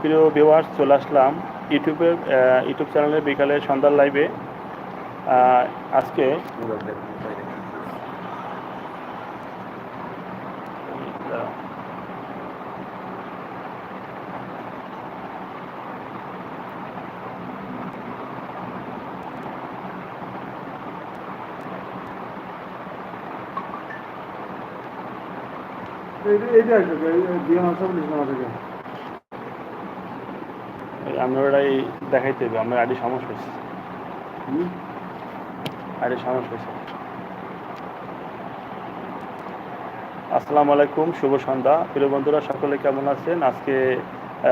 প্রিয় ভিউয়ার্স চলে আসলাম ইউটিউবের আহ, ইউটিউব চ্যানেলে বিকালে সন্ধ্যার লাইভে আজকে এইটা আসবে দিয়ে মাসা পুলিশ নামা থেকে আপনারাই দেখাইতে হবে আমার আইডি সমস্যা হয়েছে। আইডি সমস্যা হয়েছে। আসসালামু আলাইকুম শুভ সন্ধ্যা। প্রিয় বন্ধুরা সকলে কেমন আছেন? আজকে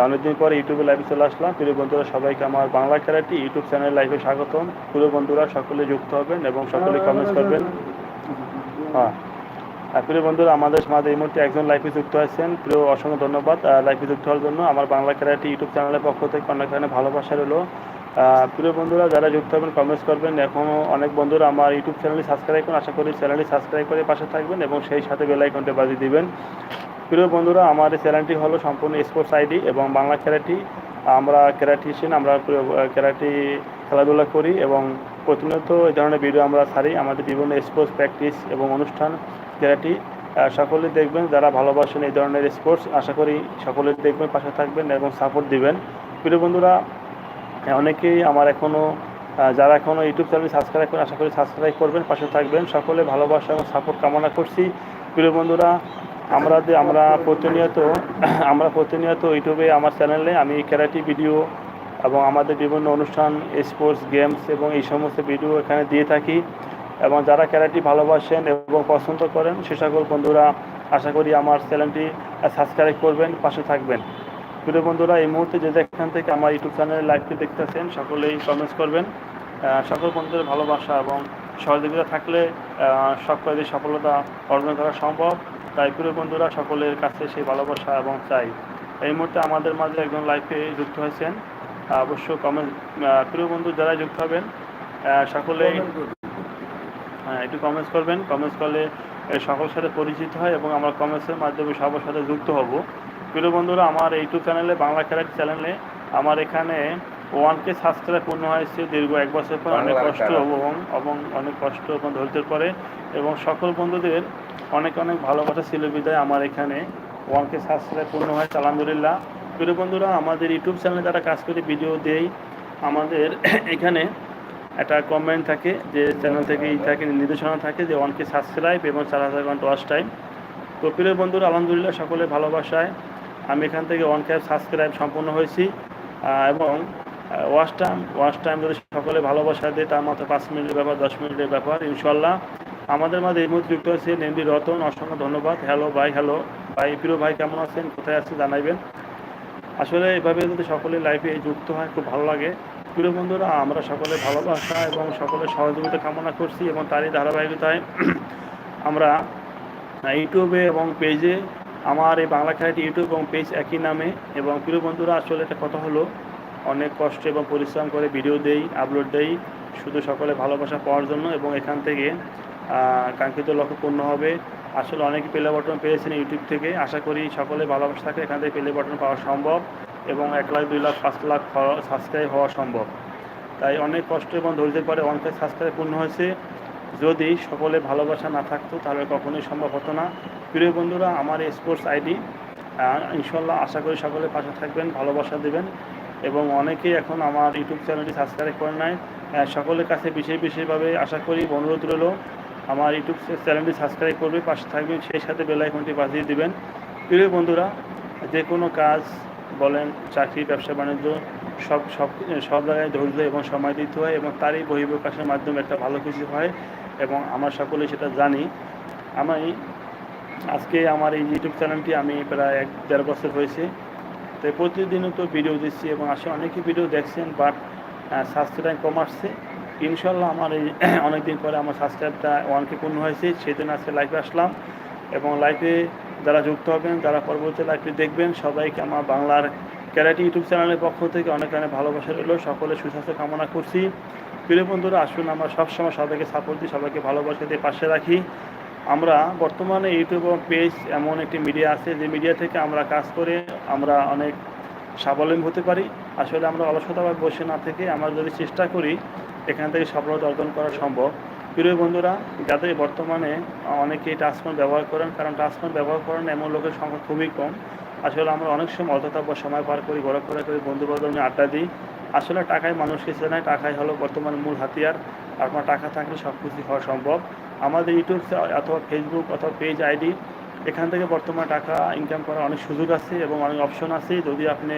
অনেকদিন পরে ইউটিউবে লাইভে চলে আসলাম। প্রিয় বন্ধুরা সবাইকে আমার বাংলা ক্যারাটি ইউটিউব চ্যানেল লাইভে স্বাগতম। প্রিয় বন্ধুরা সকলে যুক্ত হবেন এবং সকলে কমেন্টস করবেন। হ্যাঁ আর প্রিয় বন্ধুরা আমাদের মাঝে এই মুহূর্তে একজন লাইফে যুক্ত আছেন। প্রিয়, অসংখ্য ধন্যবাদ লাইফে যুক্ত হওয়ার জন্য। আমার বাংলা ক্যারাটি ইউটিউব চ্যানেলের পক্ষ থেকে অনেক অনেক ভালোবাসা রইল। প্রিয় বন্ধুরা, যারা যুক্ত হবেন কমেন্টস করবেন এখনও অনেক বন্ধুরা আমার ইউটিউব চ্যানেলটি সাবস্ক্রাইব করুন। আশা করি চ্যানেলটি সাবস্ক্রাইব করে পাশে থাকবেন এবং সেই সাথে বেল আইকনটি বাজিয়ে দিবেন। প্রিয় বন্ধুরা, আমার এই চ্যানেলটি হলো সম্পূর্ণ স্পোর্টস আইডি এবং বাংলা ক্যারাটি আমরা ক্যারাটিশিয়ান আমরা ক্যারাটি খেলাধুলা করি এবং প্রতিনিয়ত এই ধরনের ভিডিও আমরা ছাড়ি আমাদের বিভিন্ন স্পোর্টস প্র্যাকটিস এবং অনুষ্ঠান ক্যারাটি সকলে দেখবেন, যারা ভালোবাসেন এই ধরনের স্পোর্টস আশা করি সকলে দেখবেন, পাশে থাকবেন এবং সাপোর্ট দিবেন। প্রিয় বন্ধুরা, অনেকেই আমার এখনও যারা এখনও ইউটিউব চ্যানেল সাবস্ক্রাইব করেন, আশা করি সাবস্ক্রাইব করবেন, পাশে থাকবেন। সকলে ভালোবাসা এবং সাপোর্ট কামনা করছি। প্রিয় বন্ধুরা, আমরা যে, আমরা প্রতিনিয়ত আমরা প্রতিনিয়ত ইউটিউবে আমার চ্যানেলে আমি ক্যারাটি ভিডিও এবং আমাদের বিভিন্ন অনুষ্ঠান স্পোর্টস গেমস এবং এই সমস্ত ভিডিও এখানে দিয়ে থাকি। এবং যারা ক্যারাটি ভালোবাসেন এবং পছন্দ করেন, সে সকল বন্ধুরা আশা করি আমার চ্যানেলটি সাবস্ক্রাইব করবেন, পাশে থাকবেন। প্রিয় বন্ধুরা, এই মুহূর্তে যে যেখান থেকে আমার ইউটিউব চ্যানেলে লাইভটি দেখতেছেন, সকলেই কমেন্টস করবেন। সকল বন্ধুদের ভালোবাসা এবং সহযোগিতা থাকলে সব কাজে সফলতা অর্জন করা সম্ভব। তাই প্রিয় বন্ধুরা, সকলের কাছে সেই ভালোবাসা এবং চাই। এই মুহূর্তে আমাদের মাঝে একজন লাইভে যুক্ত হয়েছেন। অবশ্য কমেন্ট প্রিয় বন্ধু যারা যুক্ত হবেন সকলে হ্যাঁ একটু কমেন্টস করবেন। কমেন্টস করলে এ, সকলের সাথে পরিচিত হয় এবং আমরা কমেন্টসের মাধ্যমে সবার সাথে যুক্ত হব। প্রিয় বন্ধুরা আমার ইউটিউব চ্যানেলে বাংলা ক্যারেক্ট চ্যানেলে আমার এখানে ওয়ান কে সাবস্ক্রাইব পূর্ণ হয়েছে দীর্ঘ এক বছর পর অনেক কষ্ট। এবং এবং অনেক কষ্ট এবং ধৈর্যের পরে এবং সকল বন্ধুদের অনেক অনেক ভালোবাসা ছিল বিদায় আমার এখানে। ওয়ান কে সাবস্ক্রাইব পূর্ণ হয়েছে আলহামদুলিল্লাহ। প্রিয় বন্ধুরা, আমাদের ইউটিউব চ্যানেলে যারা কাজ করে ভিডিও দেই, আমাদের এখানে একটা কমেন্ট থাকে যে চ্যানেল থেকে ই থাকে, নির্দেশনা থাকে যে ওয়ান কে সাবস্ক্রাইব এবং চার হাজার ঘণ্টা ওয়াচ টাইম তো প্রিয় বন্ধুরা, আলহামদুলিল্লাহ সকলের ভালোবাসায় আমি এখান থেকে ওয়ান কে সাবস্ক্রাইব সম্পূর্ণ হয়েছি। এবং ওয়াচ টাইম ওয়াচ টাইম যদি সকলে ভালোবাসা দেয়, তার মাত্র পাঁচ মিনিটের ব্যাপার, দশ মিনিটের ব্যাপার ইনশাল্লাহ আমাদের মাঝে এই মুহূর্তে যুক্ত হয়েছে এমডি রতন, অসংখ্য ধন্যবাদ। হ্যালো ভাই হ্যালো ভাই প্রিয় ভাই, কেমন আছেন? কোথায় আছেন? জানাইবেন। আসলে এভাবে যদি সকলে লাইফে যুক্ত হয়, খুব ভালো লাগে। প্রিয় বন্ধুরা, আমরা সকলে ভালোবাসা এবং সকলের সহযোগিতা কামনা করছি এবং তারই ধারাবাহিকতায় আমরা ইউটিউবে এবং পেজে আমার এই বাংলা খেলাটি ইউটিউব এবং পেজ একই নামে। এবং প্রিয় বন্ধুরা, আসলে একটা কথা হলো, অনেক কষ্ট এবং পরিশ্রম করে ভিডিও দেই আপলোড দেই, শুধু সকলে ভালোবাসা পাওয়ার জন্য এবং এখান থেকে কাঙ্ক্ষিত লক্ষ্য পূর্ণ হবে। আসলে অনেকে প্লে বটন পেয়েছেন ইউটিউব থেকে। আশা করি সকলে ভালোবাসা থাকে এখান থেকে প্লে বটন পাওয়া সম্ভব এবং এক লাখ, দুই লাখ, পাঁচ লাখ সাবস্ক্রাইব হওয়া সম্ভব। তাই অনেক কষ্ট এবং ধৈর্যের পরে অনেক সাবস্ক্রাইব পূর্ণ হয়েছে। যদি সকলে ভালোবাসা না থাকতো তাহলে কখনোই সম্ভব হতো না। প্রিয় বন্ধুরা, আমার এই স্পোর্টস আইডি ইনশাল্লাহ আশা করি সকলে পাশে থাকবেন, ভালোবাসা দেবেন এবং অনেকেই এখন আমার ইউটিউব চ্যানেলটি সাবস্ক্রাইব করে নেয় সকলের কাছে বিশেষ বিশেষভাবে আশা করি অনুরোধ রইল আমার ইউটিউব চ্যানেলটি সাবস্ক্রাইব করবে, পাশে থাকবেন, সেই সাথে বেলাইকনটি বাজিয়ে দিবেন। প্রিয় বন্ধুরা, যে কোনো কাজ বলেন, চাকরি, ব্যবসা, বাণিজ্য, সব সব সব জায়গায় ধৈর্য এবং সময় দিতে হয় এবং তারই বহিঃপ্রকাশের মাধ্যমে একটা ভালো কিছু হয় এবং আমরা সকলেই সেটা জানি। আমি, আজকে আমার এই ইউটিউব চ্যানেলটি আমি প্রায় এক, দেড় বছর হয়েছে। তো প্রতিদিনও তো ভিডিও দিচ্ছি এবং আসলে অনেকেই ভিডিও দেখছেন, বাট সাবস্ক্রাইব কম আসছে। ইনশাল্লাহ আমার এই অনেকদিন পরে আমার সাবস্ক্রাইবটা ওয়ানকে পূর্ণ হয়েছে জন্য আজকে লাইভে আসলাম। এবং লাইভে যারা যুক্ত হবেন, যারা পরবর্তী লাইভটি দেখবেন, সবাইকে আমার বাংলার ক্যারাটি ইউটিউব চ্যানেলের পক্ষ থেকে অনেক অনেক ভালোবাসা রইল। সকলে সুস্বাস্থ্য কামনা করছি। প্রিয় বন্ধুরা, আসুন আমরা সবসময় সবাইকে সাপোর্ট দিই, সবাইকে ভালোবাসা দিয়ে পাশে রাখি। আমরা বর্তমানে ইউটিউব পেজ এমন একটি মিডিয়া আছে, যে মিডিয়া থেকে আমরা কাজ করে আমরা অনেক স্বাবলম্বী হতে পারি। আসলে আমরা অলসতাভাবে বসে না থেকে আমরা যদি চেষ্টা করি এখান থেকে সফলতা অর্জন করা সম্ভব। প্রিয় বন্ধুরা, যাদের বর্তমানে অনেকেই টাচফোন ব্যবহার করেন, কারণ টাচফোন ব্যবহার করেন এমন লোকের সংখ্যা খুবই কম। আসলে আমরা অনেক সময় অযথা সময় পার করি ঘোরাফেরা করি বন্ধু বান্ধব নিয়ে আড্ডা দিই। আসলে টাকায় মানুষ কিছু চেনায় টাকাই হলো বর্তমান মূল হাতিয়ার। আপনার টাকা থাকলে সব কিছু হওয়া সম্ভব। আমাদের ইউটিউব অথবা ফেসবুক অথবা পেজ আইডি এখান থেকে বর্তমানে টাকা ইনকাম করার অনেক সুযোগ আছে এবং অনেক অপশন আছে। যদি আপনি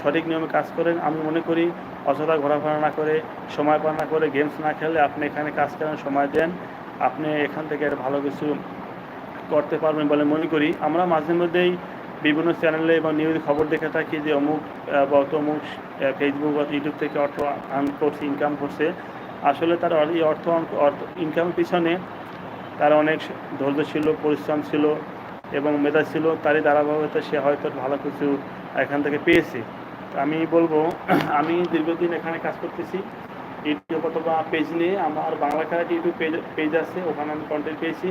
সঠিক নিয়মে কাজ করেন, আমি মনে করি অযথা ঘোরাফেরা না করে, সময় পার না করে গেমস না খেলে আপনি এখানে কাজ করেন সময় দেন। আপনি এখান থেকে ভালো কিছু করতে পারবেন বলে মনে করি। আমরা মাঝে মধ্যেই বিভিন্ন চ্যানেলে এবং নিউজ খবর দেখে থাকি যে অমুক বা অমুক ফেসবুক বা ইউটিউব থেকে অর্থ আর্ন করছে ইনকাম করছে। আসলে তার এই অর্থ অর্থ ইনকামের পিছনে তার অনেক ধৈর্য ছিল, পরিশ্রম ছিল এবং মেধা ছিল, তারই ধারাবাহিকতা সে হয়তো ভালো কিছু এখান থেকে পেয়েছে। আমি বলব, আমি দীর্ঘদিন এখানে কাজ করতেছি। ইউটিউব অথবা পেজ নিয়ে আমার Bangla karate YouTube page page আছে, ওখানে আমি কন্টেন্ট পেয়েছি।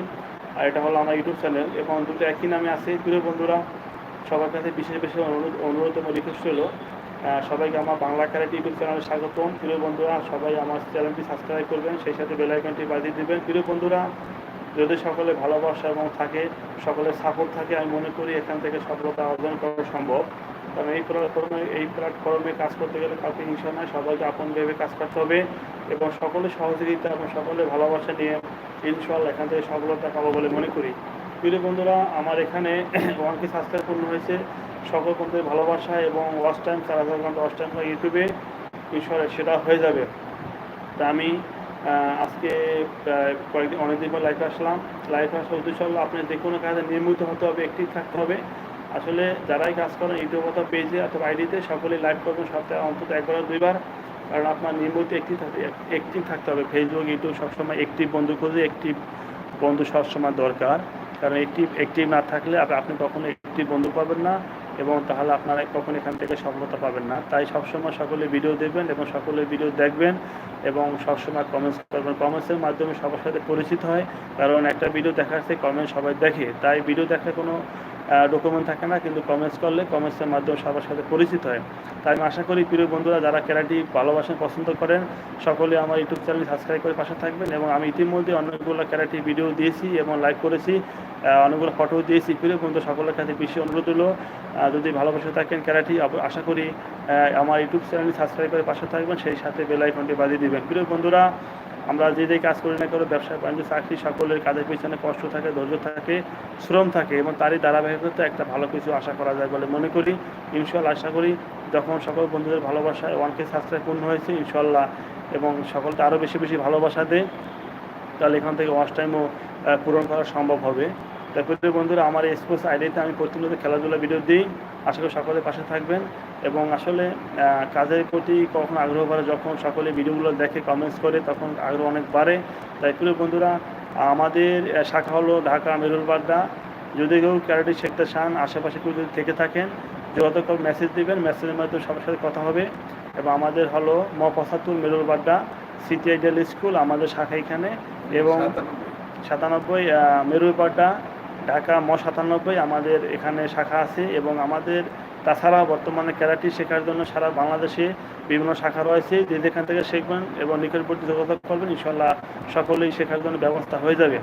আর এটা হলো আমার ইউটিউব চ্যানেল এবং দুটো একই নামে আছে। প্রিয় বন্ধুরা, সবার কাছে বিশেষ বিশেষ অনুরোধ অনুরোধ এবং রিকোয়েস্ট হলো সবাইকে আমার বাংলা কারাট ইউটিউব চ্যানেলে স্বাগতম। প্রিয় বন্ধুরা, সবাই আমার চ্যানেলটি সাবস্ক্রাইব করবেন, সেই সাথে বেল আইকনটি বাজিয়ে দেবেন। প্রিয় বন্ধুরা যদি সকলে ভালোবাসা এবং থাকে, সকলের সাপোর্ট থাকে, আমি মনে করি এখান থেকে সফলতা অর্জন করা সম্ভব। কারণ এই প্ল্যাটফর্মে এই প্ল্যাটফর্মে কাজ করতে গেলে কাউকে হিংসা নয়, সবাইকে আপন ভেবে কাজ করতে হবে এবং সকলের সহযোগিতা এবং সকলের ভালোবাসা নিয়ে ইনশাল্লাহ এখান থেকে সফলতা পাবো বলে মনে করি। প্রিয় বন্ধুরা, আমার এখানে ওয়ানকে সাবস্ক্রাইব পূর্ণ হয়েছে। সকল বন্ধুদের ভালোবাসা এবং ওয়াচ টাইম চার হাজার ঘণ্টা ওয়াচ টাইম ইউটিউবে ইনশাল্লাহ সেটা হয়ে যাবে। তা আমি আজকে কয়েকদিন, অনেকদিন পর লাইফে আসলাম। লাইফে আসার উদ্দেশ্য হলো আপনি যে কোনো কাজে নিয়মিত হতে হবে একটি থাকতে হবে। আসলে যারাই কাজ করেন, ইউটিউব অথবা পেজে অথবা আইডিতে সকলেই লাইভ করবেন সপ্তাহে অন্তত একবার দুইবার। কারণ আপনার নিয়মিত একটি একটিভ থাকতে হবে। ফেসবুক ইউটিউব সবসময় একটিভ বন্ধু খুঁজে একটিভ বন্ধু সবসময় দরকার। কারণ একটিভ একটিভ না থাকলে আপ- আপনি কখনো একটি বন্ধু পাবেন না। এবং তাহলে আপনারা কখন এখান থেকে সফলতা পাবেন না। তাই সবসময় সকলে ভিডিও দেখবেন এবং সকলে ভিডিও দেখবেন এবং সবসময় কমেন্টস করবেন। কমেন্টসের মাধ্যমে সবার সাথে পরিচিত হয়, কারণ একটা ভিডিও দেখার থেকে কমেন্ট সবাই দেখে। তাই ভিডিও দেখার কোনো ডকুমেন্ট থাকে না, কিন্তু কমেন্টস করলে কমেন্টসের মাধ্যমে সবার সাথে পরিচিত হয়। তাই আমি আশা করি প্রিয় বন্ধুরা, যারা ক্যারাটি ভালোবাসেন পছন্দ করেন, সকলে আমার ইউটিউব চ্যানেল সাবস্ক্রাইব করে পাশে থাকবেন এবং আমি ইতিমধ্যে অনেকগুলো ক্যারাটি ভিডিও দিয়েছি এবং লাইক করেছি অনেকগুলো ফটো দিয়েছি। প্রিয় বন্ধু সকলের কাছে বেশি অনুরোধ হলো যদি ভালোবাসে থাকেন ক্যারাটি আশা করি আমার ইউটিউব চ্যানেল সাবস্ক্রাইব করে পাশে থাকবেন, সেই সাথে বেল আইকনটি বাজিয়ে দিবেন। প্রিয় বন্ধুরা আমরা যে কাজ করি না করো ব্যবসা, বাণিজ্য, চাকরি সকলের কাজের পিছনে কষ্ট থাকে, ধৈর্য থাকে, শ্রম থাকে এবং তারই ধারাবাহিকতা একটা ভালো কিছু আশা করা যায় বলে মনে করি। ইনশাল্লাহ আশা করি যখন সকল বন্ধুদের ভালোবাসায় ওয়ানকে সাবস্ক্রাইব পূর্ণ হয়েছে ইনশাল্লাহ এবং সকলকে আরও বেশি বেশি ভালোবাসা দেয়, তাহলে এখান থেকে ওয়াচ টাইমও পূরণ করা সম্ভব হবে। তাই তারপরে বন্ধুরা, আমার স্পোর্টস আইডিতে আমি প্রতিনিয়ত খেলাধুলা ভিডিও দিই। আশা করি সকলের পাশে থাকবেন। এবং আসলে কাজের প্রতি কখন আগ্রহ বাড়ে যখন সকলে ভিডিওগুলো দেখে কমেন্টস করে তখন আগ্রহ অনেক বাড়ে। তাই প্রিয় বন্ধুরা আমাদের শাখা হলো ঢাকা মেরুলবাড্ডা যদি কেউ ক্যারাটি শিখতে চান আশেপাশে কেউ যদি থেকে থাকেন করে মেসেজ দিবেন মেসেজের মাধ্যমে সবার সাথে কথা হবে। এবং আমাদের হলো ম পঁচাত্তর মেরুলবাড্ডা সিটি আইডিয়াল স্কুল আমাদের শাখা এখানে। এবং সাতানব্বই। মেরুলপাড্ডা ঢাকা ম সাতানব্বই আমাদের এখানে শাখা আছে। এবং আমাদের তাছাড়া বর্তমানে ক্যারাটি শেখার জন্য সারা বাংলাদেশে বিভিন্ন শাখা রয়েছে। যে যেখান থেকে শিখবেন এবং নিকটবর্তী যোগাযোগ করবেন ইনশাল্লাহ সকলেই শেখার জন্য ব্যবস্থা হয়ে যাবে।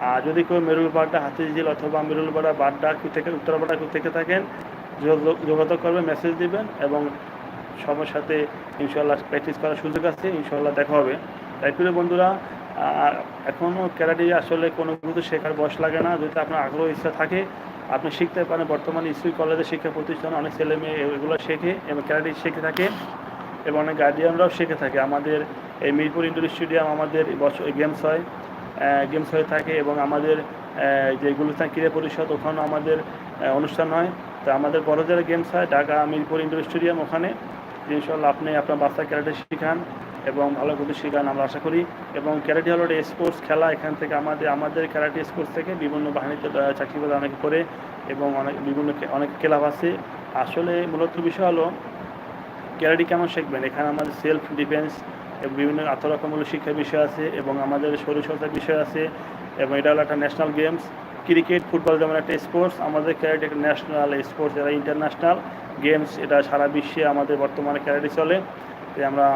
আর যদি কেউ মেরুলপাড্ডা হাতিঝিল অথবা মেরুলপাড়া বাড্ডা কেউ থেকে উত্তরপাড়া কেউ থেকে থাকেন যোগাযোগ- যোগাযোগ করবেন মেসেজ দিবেন এবং সবার সাথে ইনশাল্লাহ প্র্যাকটিস করার সুযোগ আছে ইনশাল্লাহ দেখা হবে। তাই প্রিয় বন্ধুরা এখনও ক্যারাটি আসলে কোনো কিছু শেখার বয়স লাগে না। যদি আপনার আগ্রহ ইচ্ছা থাকে আপনি শিখতে পারেন, বর্তমানে স্কুল, কলেজে শিক্ষা প্রতিষ্ঠানে অনেক ছেলে মেয়ে এগুলো শেখে এবং ক্যারাটি শিখে থাকে এবং অনেক গার্ডিয়ানরাও শিখে থাকে। আমাদের এই মিরপুর ইন্ডোর স্টেডিয়াম আমাদের বছর গেমস হয় গেমস হয়ে থাকে এবং আমাদের যে গুলিস্তান ক্রীড়া পরিষদ ওখানেও আমাদের অনুষ্ঠান হয়। তো আমাদের বড়দের গেমস হয়, ঢাকা মিরপুর ইন্ডোর স্টেডিয়াম ওখানে। ইনশাল্লাহ আপনি আপনার বাচ্চা ক্যারাটে শিখান। এবং ভালো করে শিখান আমরা আশা করি। এবং ক্যারাটে হলো একটা স্পোর্টস খেলা এখান থেকে আমাদের আমাদের ক্যারাটি স্পোর্টস থেকে বিভিন্ন বাহিনীতে চাকরি বাজার অনেকে করে এবং অনেক, বিভিন্ন অনেক ক্লাব আছে। আসলে মূলত বিষয় হলো ক্যারাটি কেমন শিখবেন? এখানে আমাদের সেলফ ডিফেন্স এবং বিভিন্ন আত্মরক্ষামূলক শিক্ষার বিষয় আছে এবং আমাদের শরীরচর্চার বিষয় আছে এবং এটা হলো একটা ন্যাশনাল গেমস ক্রিকেট ফুটবল যেমন একটা স্পোর্টস আমাদের ক্যারেট একটা ন্যাশনাল স্পোর্টস যারা ইন্টারন্যাশনাল গেমস এটা সারা বিশ্বে আমাদের বর্তমানে ক্যারেটে চলে। আমরা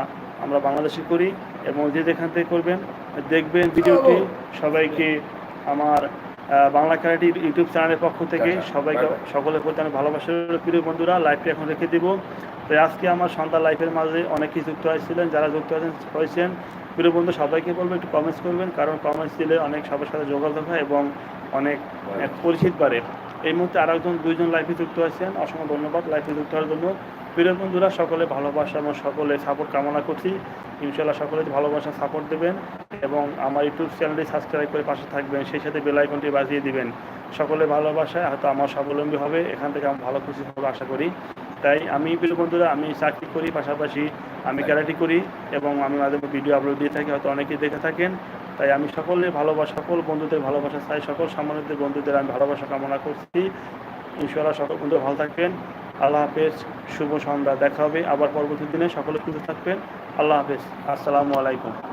আমরা বাংলাদেশে করি এবং যে যেখান থেকে করবেন দেখবেন ভিডিওটি সবাইকে আমার বাংলা ক্যারাটি ইউটিউব চ্যানেলের পক্ষ থেকে আচ্ছা, সবাইকে. সকলের প্রতি আমি ভালোবাসার প্রিয় বন্ধুরা লাইভটি এখন রেখে দিব। তো আজকে আমার সন্ধ্যা লাইফের মাঝে অনেকেই যুক্ত হয়েছিলেন যারা যুক্ত হয়েছেন হয়েছেন। প্রিয় বন্ধু সবাইকে বলব একটু কমেন্টস করবেন কারণ কমেন্টস দিলে অনেক সবার সাথে যোগাযোগ হয় এবং অনেক পরিচিত বাড়ে। এই মুহূর্তে আর একজন, দুইজন লাইফে যুক্ত হয়েছেন অসংখ্য ধন্যবাদ লাইফে যুক্ত হওয়ার জন্য। প্রিয় বন্ধুরা, সকলে ভালোবাসা এবং সকলে সাপোর্ট কামনা করছি। ইনশাল্লাহ সকলে ভালোবাসা সাপোর্ট দেবেন এবং আমার ইউটিউব চ্যানেলটি সাবস্ক্রাইব করে পাশে থাকবেন, সেই সাথে বেল আইকনটি বাজিয়ে দিবেন। সকলে ভালোবাসায় হয়তো আমার স্বাবলম্বী হবে, এখান থেকে আমি ভালো খুশি হবে আশা করি। তাই আমি, প্রিয় বন্ধুরা, আমি চাকরি করি, পাশাপাশি আমি ক্যারাটি করি এবং আমি মাঝে ভিডিও আপলোড দিয়ে থাকি, হয়তো অনেকেই দেখে থাকেন। তাই আমি সকলের ভালোবাসা, সকল বন্ধুদের ভালোবাসা চাই, সকল সম্মানিত বন্ধুদের আমি ভালোবাসা কামনা করছি। ঈশ্বরা সকল বন্ধু ভালো থাকবেন। আল্লাহ হাফেজ, শুভ সন্ধ্যা। দেখা হবে আবার পরবর্তী দিনে। সকলে সুস্থ থাকবেন। আল্লাহ হাফেজ। আসসালামু আলাইকুম।